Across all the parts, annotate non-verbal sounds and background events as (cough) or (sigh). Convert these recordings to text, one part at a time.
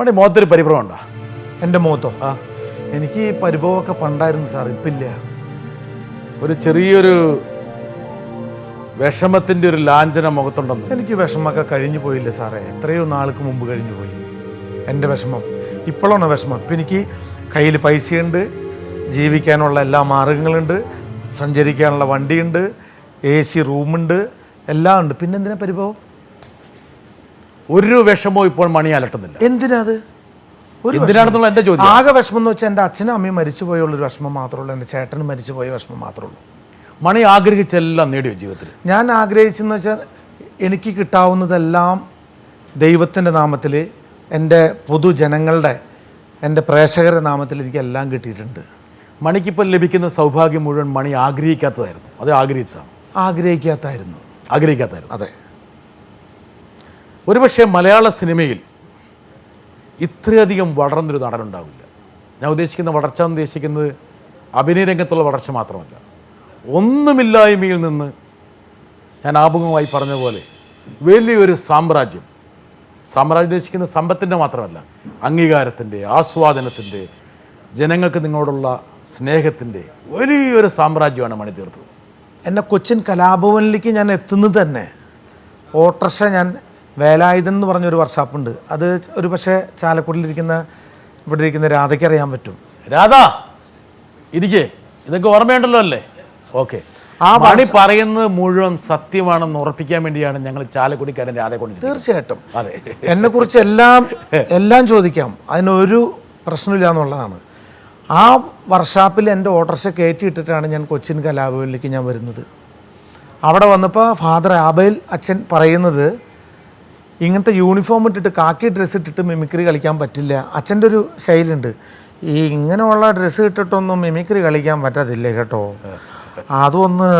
മണി മുഖത്തൊരു പരിഭ്രമം ഉണ്ടോ? എന്റെ മുഖത്തോ ആ. എനിക്ക് ഈ പരിഭവമൊക്കെ പണ്ടായിരുന്നു സാർ ഇപ്പില്ല. ഒരു ചെറിയൊരു വിഷമത്തിന്റെ ഒരു ലാഞ്ചന മുഖത്തുണ്ടെന്ന്. എനിക്ക് വിഷമമൊക്കെ കഴിഞ്ഞു പോയില്ല സാറേ. എത്രയോ നാൾക്ക് മുമ്പ് കഴിഞ്ഞു പോയി. എന്റെ വിഷമം. ഇപ്പോഴാണ് വിഷമം. ഇപ്പം എനിക്ക് കയ്യിൽ പൈസയുണ്ട് ജീവിക്കാനുള്ള എല്ലാ മാർഗങ്ങളുണ്ട് സഞ്ചരിക്കാനുള്ള വണ്ടിയുണ്ട് എ സി റൂമുണ്ട് എല്ലാം ഉണ്ട്. പിന്നെ എന്തിനാ പരിഭവം? ഒരു വിഷമവും ഇപ്പോൾ മണി അലട്ടുന്നില്ല. എന്തിനാ അത്? ഒരു എന്തിനാണെന്നുള്ള എന്റെ ചോദ്യം. ആകെ വിഷമം എന്ന് വെച്ചാൽ എന്റെ അച്ഛനും അമ്മയും മരിച്ചു പോയുള്ളൊരു വിഷമം മാത്രമേ ഉള്ളൂ. എന്റെ ചേട്ടനും മരിച്ചുപോയ വിഷമം മാത്രമേ ഉള്ളൂ. മണി ആഗ്രഹിച്ചെല്ലാം നേടിയോ ജീവിതത്തിൽ? ഞാൻ ആഗ്രഹിച്ചെന്ന് വെച്ചാൽ എനിക്ക് കിട്ടാവുന്നതെല്ലാം ദൈവത്തിന്റെ നാമത്തിൽ എന്റെ പൊതുജനങ്ങളുടെ എന്റെ പ്രേക്ഷകരുടെ നാമത്തിൽ എനിക്ക് എല്ലാം കിട്ടിയിട്ടുണ്ട്. മണിക്കിപ്പോൾ ലഭിക്കുന്ന സൗഭാഗ്യം മുഴുവൻ മണി ആഗ്രഹിക്കാത്തതായിരുന്നു. അത് ആഗ്രഹിച്ചതാണ്. ആഗ്രഹിക്കാത്തായിരുന്നു. ആഗ്രഹിക്കാത്തായിരുന്നു. അതെ. ഒരുപക്ഷെ മലയാള സിനിമയിൽ ഇത്രയധികം വളർന്നൊരു നടനുണ്ടാവില്ല. ഞാൻ ഉദ്ദേശിക്കുന്ന വളർച്ച എന്ന് ഉദ്ദേശിക്കുന്നത് അഭിനയ രംഗത്തുള്ള വളർച്ച മാത്രമല്ല. ഒന്നുമില്ലായ്മയിൽ നിന്ന് ഞാൻ ആമുഖമായി പറഞ്ഞ പോലെ വലിയൊരു സാമ്രാജ്യം സാമ്രാജ്യം ഉദ്ദേശിക്കുന്ന സമ്പത്തിന്റെ മാത്രമല്ല അംഗീകാരത്തിന്റെ ആസ്വാദനത്തിന്റെ ജനങ്ങൾക്ക് നിങ്ങളോടുള്ള സ്നേഹത്തിന്റെ വലിയൊരു സാമ്രാജ്യമാണ് മണി തീർത്തത് എന്നെ കൊച്ചിൻ കലാഭവനിലേക്ക് ഞാൻ എത്തുന്നത് തന്നെ. ഓട്ടർഷ ഞാൻ വേലായുധൻ എന്ന് പറഞ്ഞൊരു വർഷാപ്പുണ്ട്. അത് ഒരു പക്ഷേ ചാലക്കുടിയിലിരിക്കുന്ന ഇവിടെ ഇരിക്കുന്ന രാധയ്ക്ക് അറിയാൻ പറ്റും. രാധ ഇരിക്കേ. ഇതൊക്കെ ഓർമ്മയുണ്ടല്ലോ അല്ലേ? ഓക്കെ. ആ മണി പറയുന്നത് മുഴുവൻ സത്യമാണെന്ന് ഉറപ്പിക്കാൻ വേണ്ടിയാണ് ഞങ്ങൾ ചാലക്കുടിക്കാരൻ രാധ കൊണ്ട് തീർച്ചയായിട്ടും. അതെ. എന്നെ കുറിച്ച് എല്ലാം എല്ലാം ചോദിക്കാം. അതിനൊരു പ്രശ്നമില്ല എന്നുള്ളതാണ്. ആ വർഷാപ്പിൽ എന്റെ ഓട്ടർഷ കയറ്റിയിട്ടിട്ടാണ് ഞാൻ കൊച്ചിൻ കലാഭവനിലേക്ക് ഞാൻ വരുന്നത്. അവിടെ വന്നപ്പോൾ ഫാദർ ആബേൽ അച്ഛൻ പറയുന്നത് ഇങ്ങനത്തെ യൂണിഫോം ഇട്ടിട്ട് കാക്കി ഡ്രസ്സ് ഇട്ടിട്ട് മിമിക്രി കളിക്കാൻ പറ്റില്ല. അച്ഛന്റെ ഒരു ശൈലിയുണ്ട്. ഈ ഇങ്ങനെയുള്ള ഡ്രസ്സ് ഇട്ടിട്ടൊന്നും മിമിക്രി കളിക്കാൻ പറ്റത്തില്ല കേട്ടോ. അതൊന്ന്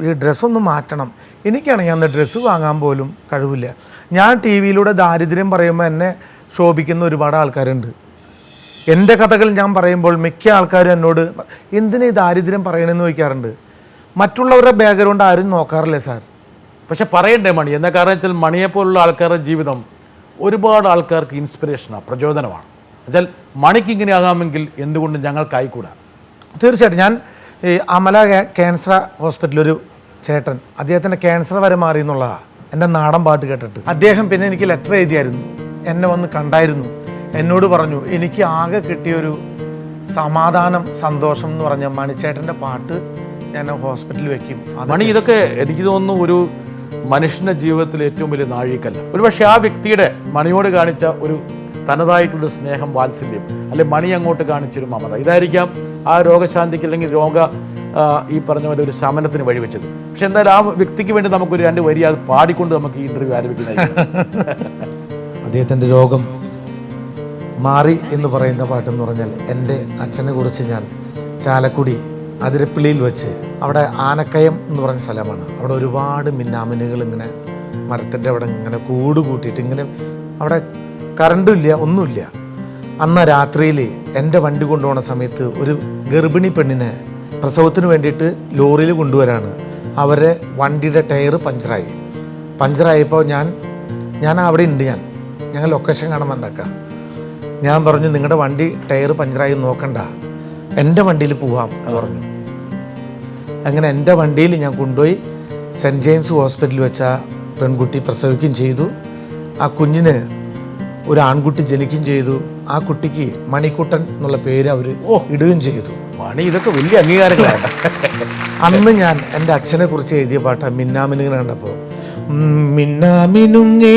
ഈ ഡ്രസ്സൊന്ന് മാറ്റണം. എനിക്കാണെങ്കിൽ അന്ന് ഡ്രസ്സ് വാങ്ങാൻ പോലും കഴിവില്ല. ഞാൻ ടി വിയിലൂടെ ദാരിദ്ര്യം പറയുമ്പോൾ എന്നെ ശോഭിക്കുന്ന ഒരുപാട് ആൾക്കാരുണ്ട്. എന്റെ കഥകൾ ഞാൻ പറയുമ്പോൾ മിക്ക ആൾക്കാരും എന്നോട് എന്തിനാ ഈ ദാരിദ്ര്യം പറയണമെന്ന് ചോദിക്കാറുണ്ട്? മറ്റുള്ളവരുടെ ബാക്ക്ഗ്രൗണ്ട് ആരും നോക്കാറില്ല സാർ. പക്ഷെ പറയണ്ടേ മണി? എന്താ കാരണം വെച്ചാൽ മണിയെപ്പോലുള്ള ആൾക്കാരുടെ ജീവിതം ഒരുപാട് ആൾക്കാർക്ക് ഇൻസ്പിറേഷനാണ് പ്രചോദനമാണ്. എന്നുവെച്ചാൽ മണിക്ക് ഇങ്ങനെ ആകാമെങ്കിൽ എന്തുകൊണ്ട് ഞങ്ങൾക്കായിക്കൂടാ? തീർച്ചയായിട്ടും. ഞാൻ ഈ അമല ക്യാ- ക്യാൻസർ ഹോസ്പിറ്റലൊരു ചേട്ടൻ അദ്ദേഹത്തിന്റെ ക്യാൻസർ വരെ മാറി എന്നുള്ളതാണ് എന്റെ നാടൻ പാട്ട് കേട്ടിട്ട്. അദ്ദേഹം പിന്നെ എനിക്ക് ലെറ്റർ എഴുതിയായിരുന്നു. എന്നെ വന്ന് കണ്ടായിരുന്നു. എന്നോട് പറഞ്ഞു എനിക്ക് ആകെ കിട്ടിയൊരു സമാധാനം സന്തോഷം എന്ന് പറഞ്ഞ മണിച്ചേട്ടന്റെ പാട്ട് ഞാൻ ഹോസ്പിറ്റലിൽ വെക്കും. മണി ഇതൊക്കെ എനിക്ക് തോന്നുന്നു ഒരു മനുഷ്യന്റെ ജീവിതത്തിൽ ഏറ്റവും വലിയ നാഴികല്ല ഒരു പക്ഷേ ആ വ്യക്തിയുടെ മണിയോട് കാണിച്ച ഒരു തനതായിട്ടുള്ള സ്നേഹം വാത്സല്യം അല്ലെ മണി അങ്ങോട്ട് കാണിച്ചൊരു മമത. ഇതായിരിക്കാം ആ രോഗശാന്തിക്ക് അല്ലെങ്കിൽ രോഗ ഈ പറഞ്ഞ പോലെ ഒരു ശമനത്തിന് വഴിവെച്ചത്. പക്ഷെ എന്തായാലും ആ വ്യക്തിക്ക് വേണ്ടി നമുക്കൊരു രണ്ട് വരി അത് പാടിക്കൊണ്ട് നമുക്ക് ഈ ഇന്റർവ്യൂ ആരംഭിക്കുന്നത് (laughs) അദ്ദേഹത്തിന്റെ രോഗം മാറി എന്ന് പറയുന്ന പാട്ടെന്ന് പറഞ്ഞാൽ എന്റെ അച്ഛനെ കുറിച്ച് ഞാൻ ചാലക്കുടി അതിരപ്പിള്ളിയിൽ വെച്ച് അവിടെ ആനക്കയം എന്ന് പറഞ്ഞ സ്ഥലമാണ്. അവിടെ ഒരുപാട് മിന്നാമിനുകൾ ഇങ്ങനെ മരത്തിന്റെ അവിടെ ഇങ്ങനെ കൂട് കൂട്ടിയിട്ട് ഇങ്ങനെ അവിടെ കറണ്ടും ഇല്ല ഒന്നുമില്ല അന്ന് രാത്രിയിൽ എന്റെ വണ്ടി കൊണ്ടുപോകുന്ന സമയത്ത് ഒരു ഗർഭിണി പെണ്ണിനെ പ്രസവത്തിന് വേണ്ടിയിട്ട് ലോറിയിൽ കൊണ്ടുവരാണ്. അവരെ വണ്ടിയുടെ ടയർ പഞ്ചറായി. പഞ്ചറായപ്പോൾ ഞാൻ ഞാൻ അവിടെ ഉണ്ട് ഞാൻ. ഞങ്ങൾ ലൊക്കേഷൻ കാണാൻ വന്നേക്കാം. ഞാൻ പറഞ്ഞു നിങ്ങളുടെ വണ്ടി ടയർ പഞ്ചറായി നോക്കണ്ട. എന്റെ വണ്ടിയിൽ പോവാം എന്ന് പറഞ്ഞു. അങ്ങനെ എന്റെ വണ്ടിയിൽ ഞാൻ കൊണ്ടുപോയി സെന്റ് ജെയിംസ് ഹോസ്പിറ്റലിൽ വെച്ച പെൺകുട്ടി പ്രസവിക്കുകയും ചെയ്തു. ആ കുഞ്ഞിന് ഒരു ആൺകുട്ടി ജനിക്കുകയും ചെയ്തു. ആ കുട്ടിക്ക് മണിക്കുട്ടൻ എന്നുള്ള പേര് അവർ ഇടുകയും ചെയ്തു. മണി ഇതൊക്കെ വലിയ അംഗീകാരങ്ങളാണ്. അന്ന് ഞാൻ എന്റെ അച്ഛനെ കുറിച്ച് എഴുതിയ പാട്ടാണ് മിന്നാമിനുങ്ങനെ കണ്ടപ്പോൾ മിന്നാമിനുങ്ങേ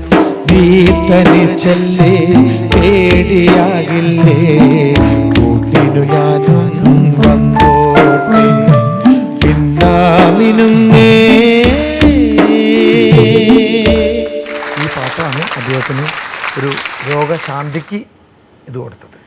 നീ തനിച്ചല്ലേ പേടിയാകില്ലേ? കൂട്ടിനു ഞാനും വന്നോട്ടെ പിന്നാമിനുങ്ങേ. ഈ പാട്ടാണ് അദ്ദേഹത്തിന് ഒരു രോഗശാന്തിക്ക് ഇത് കൊടുത്തത്.